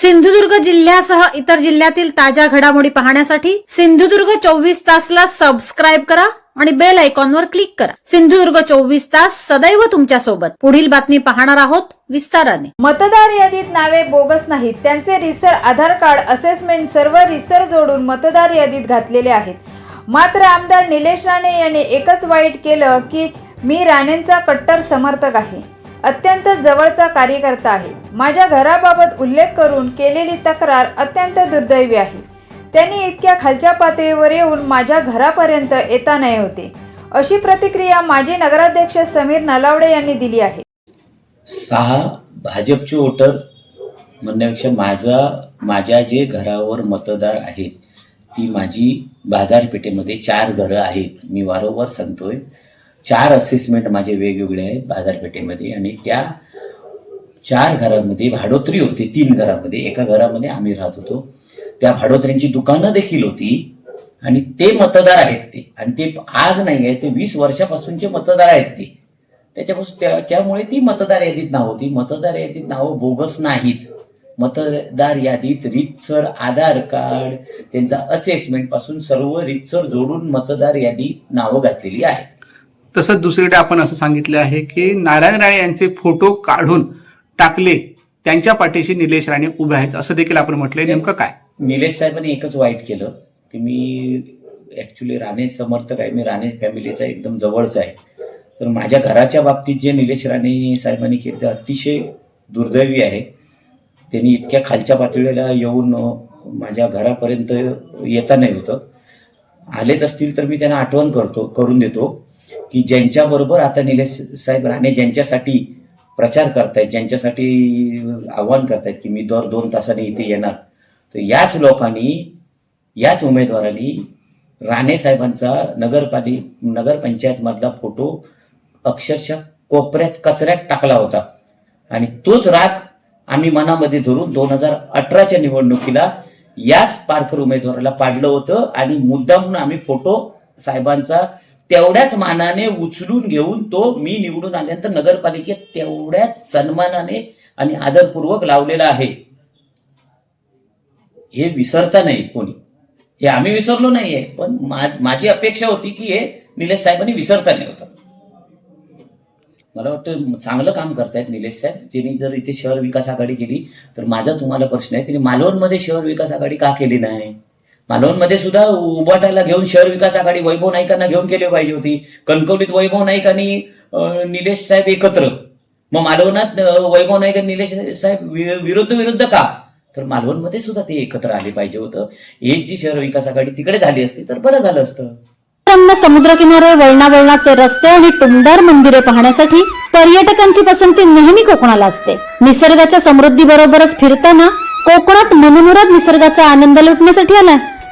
सिंधुदुर्ग जिल्ह्यासह इतर जिल्ह्यातील ताज्या घडामोडी पाहण्यासाठी सिंधुदुर्ग चोवीस तासला सबस्क्राईब करा आणि बेल आयकॉनवर क्लिक करा. सिंधुदुर्ग चोवीस तास सदैव तुमच्यासोबत. पुढील बातमी पाहणार आहोत विस्ताराने. मतदार यादीत नावे बोगस नाहीत. त्यांचे रिसर आधार कार्ड असेसमेंट सर्व रिसर जोडून मतदार यादीत घातलेले आहेत. मात्र आमदार निलेश राणे यांनी एकच वाईट केलं की मी राणेंचा कट्टर समर्थक आहे. अत्यंत जवळचा कार्यकर्ता आहे. माझ्या घराबाबत उल्लेख करून केलेली तक्रार अत्यंत दुर्दैवी आहे. त्यांनी इतक्या खालच्या पातळीवर येऊन माझ्या घरापर्यंत येता नाही होते. अशी प्रतिक्रिया माजी नगराध्यक्ष समीर नलावडे यांनी दिली आहे. सहा भाजपचे वोटर म्हणण्यापेक्षा माझा माझ्या जे घरावर मतदार आहेत ती माझी बाजारपेठेमध्ये चार घरं आहेत. मी वारंवार सांगतोय चार असेसमेंट माझे वेगवेगळे आहेत बाजारपेठेमध्ये आणि त्या चार घरांमध्ये भाडोत्री होती तीन घरामध्ये. एका घरामध्ये आम्ही राहत होतो. त्या भाडोत्र्यांची दुकानं देखील होती आणि ते मतदार आहेत ते. आणि ते आज नाही आहे ते वीस वर्षापासूनचे मतदार आहेत ते. त्याच्यापासून त्या त्यामुळे ती मतदार यादीत नाव होती. मतदार यादीत नावं बोगस नाहीत. मतदार यादीत रितसर आधार कार्ड त्यांचा असेसमेंटपासून सर्व रितसर जोडून मतदार यादीत नावं घातलेली आहेत. तसंच दुसरीकडे आपण असं सांगितलं आहे की नारायण राणे यांचे फोटो काढून टाकले त्यांच्या पाठीशी निलेश राणे उभे आहेत. असं देखील आपण म्हटलंय. नेमकं काय? निलेश साहेबांनी एकच वाईट केलं की मी ऍक्च्युली राणे समर्थक आहे. मी राणे फॅमिलीचा एकदम जवळचा आहे. तर माझ्या घराच्या बाबतीत जे निलेश राणे साहेबांनी केलं ते अतिशय दुर्दैवी आहे. त्यांनी इतक्या खालच्या पातळीला येऊन माझ्या घरापर्यंत येता नाही होतं. आलेच असतील तर मी त्यांना आठवण करतो करून देतो. की ज्यांच्याबरोबर आता निलेश साहेब राणे ज्यांच्यासाठी प्रचार करतायत ज्यांच्यासाठी आव्हान करतायत की मी दर दोन तासाने इथे येणार तर याच लोकांनी याच उमेदवारांनी राणे साहेबांचा नगरपालिक नगरपंचायत मधला फोटो अक्षरशः कोपऱ्यात कचऱ्यात टाकला होता. आणि तोच राग आम्ही मनामध्ये धरून दोन हजार अठराच्या निवडणुकीला याच पारकर उमेदवाराला पाडलं होतं आणि मुद्दा म्हणून आम्ही फोटो साहेबांचा तेवढ्याच मानाने उचलून घेऊन तो मी निवडून आल्यानंतर नगरपालिकेत तेवढ्याच सन्मानाने आणि आदरपूर्वक लावलेला आहे. हे विसरता नाही कोणी. हे आम्ही विसरलो नाहीये पण माझी अपेक्षा होती की हे निलेश साहेबांनी विसरता नाही होत. मला वाटतं चांगलं काम करतायत निलेश साहेब. ज्यांनी जर इथे शहर विकास आघाडी केली तर माझा तुम्हाला प्रश्न आहे त्यांनी मालवणमध्ये शहर विकास आघाडी का केली नाही? मालवणमध्ये सुद्धा उबाटाला घेऊन शहर विकास आघाडी वैभव नाईकांना घेऊन केली पाहिजे होती. कणकवलीत वैभव नाईक आणि निलेश साहेब एकत्र. मग मालवणात वैभव नाईक आणि निलेश साहेब विरुद्ध विरुद्ध का? तर मालवणमध्ये सुद्धा ते एकत्र आले पाहिजे होतं. एक जी शहर विकास आघाडी तिकडे झाली असती तर बरं झालं असतं. रम्य समुद्रकिनारे वळणावळणाचे रस्ते आणि टुमदार मंदिरे पाहण्यासाठी पर्यटकांची पसंती नेहमी कोकणाला असते. निसर्गाच्या समृद्धी बरोबरच फिरताना कोकणात मनमुराद निसर्गाचा आनंद लुटण्यासाठी आलाय.